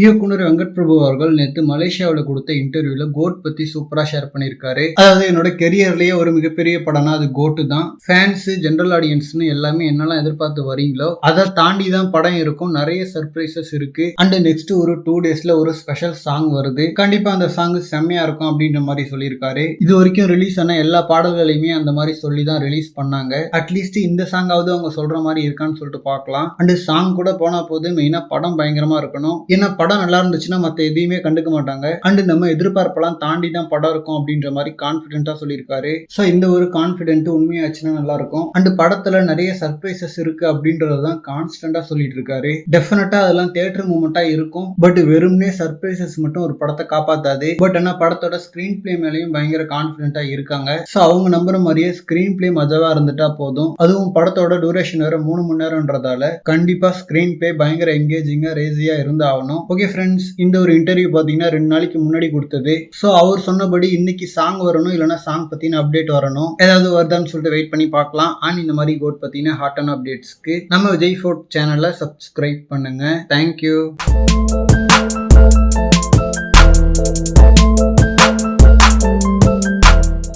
இயக்குனர் வெங்கட் பிரபு அவர்கள் நேற்று மலேசியாவில் கொடுத்த இன்டர்வியூல கோட் பத்தி சூப்பரா ஷேர் பண்ணியிருக்காரு அதாவது என்னோட கெரியர்லயே ஒரு மிகப்பெரிய படம்னா அது கோட்டு தான். ஃபேன்ஸ் ஜென்ரல் ஆடியன்ஸ்னு எல்லாமே என்னெல்லாம் எதிர்பார்த்து வரீங்களோ அதை தாண்டி தான் படம் இருக்கும். நிறைய சர்ப்ரைசஸ் இருக்கு. அண்ட் நெக்ஸ்ட் ஒரு டூ டேஸ்ல ஒரு ஸ்பெஷல் சாங் வருது. கண்டிப்பா அந்த சாங் செம்மையா இருக்கும் அப்படின்ற மாதிரி சொல்லியிருக்காரு. இது வரைக்கும் ரிலீஸ் ஆன எல்லா பாடல்களையுமே அந்த மாதிரி சொல்லி தான் ரிலீஸ் பண்ணாங்க. அட்லீஸ்ட் இந்த சாங்காவது அவங்க சொல்ற மாதிரி இருக்கான்னு சொல்லிட்டு பார்க்கலாம். அண்ட் சாங் கூட போனா போது மெயினா படம் பயங்கரமா இருக்கணும். ஏன்னா படம் நல்லா இருந்துச்சுன்னா மற்ற எதையுமே கண்டுக்க மாட்டாங்க. அண்டு நம்ம எதிர்பார்ப்பெல்லாம் தாண்டி தான் படம் இருக்கும் அப்படின்ற மாதிரி கான்ஃபிடென்ட்டாக சொல்லியிருக்காரு. ஸோ இந்த ஒரு கான்ஃபிடென்ட் உண்மையாச்சுன்னா நல்லா இருக்கும் அண்டு படத்தில் நிறைய சர்ப்ரைசஸ் இருக்கு அப்படின்றத தான் கான்ஸ்டண்டாக சொல்லிட்டு இருக்காரு டெஃபினட்டாக அதெல்லாம் தேட்டர் மூமெண்ட்டாக இருக்கும். பட் வெறும்னே சர்ப்ரைசஸ் மட்டும் ஒரு படத்தை காப்பாத்தாது. பட் ஆனால் படத்தோட ஸ்க்ரீன் பிளே மேலேயும் பயங்கர கான்ஃபிடென்ட்டாக இருக்காங்க. ஸோ அவங்க நம்புற மாதிரியே ஸ்க்ரீன் பிளே மஜாவாக இருந்துட்டா போதும். அதுவும் படத்தோட டூரேஷன் வேற மூணு மணி நேரம்ன்றதால கண்டிப்பாக ஸ்க்ரீன் பிளே பயங்கர என்கேஜிங்காக ரேசியாக இருந்தாகணும் ஓகே ஃப்ரெண்ட்ஸ் இந்த ஒரு இன்டர்வியூ பார்த்தீங்கன்னா ரெண்டு நாளைக்கு முன்னாடி கொடுத்தது. ஸோ அவர் சொன்னபடி இன்னைக்கு சாங் வரணும் இல்லைனா சாங் பற்றின அப்டேட் வரணும். ஏதாவது வருதான்னு சொல்லிட்டு வெயிட் பண்ணி பார்க்கலாம். அண்ட் இந்த மாதிரி கோட் பத்தின ஹாட்டான அப்டேட்ஸ்க்கு நம்ம விஜய் ஃபோர்ட் சேனலை சப்ஸ்கிரைப் பண்ணுங்க. Thank you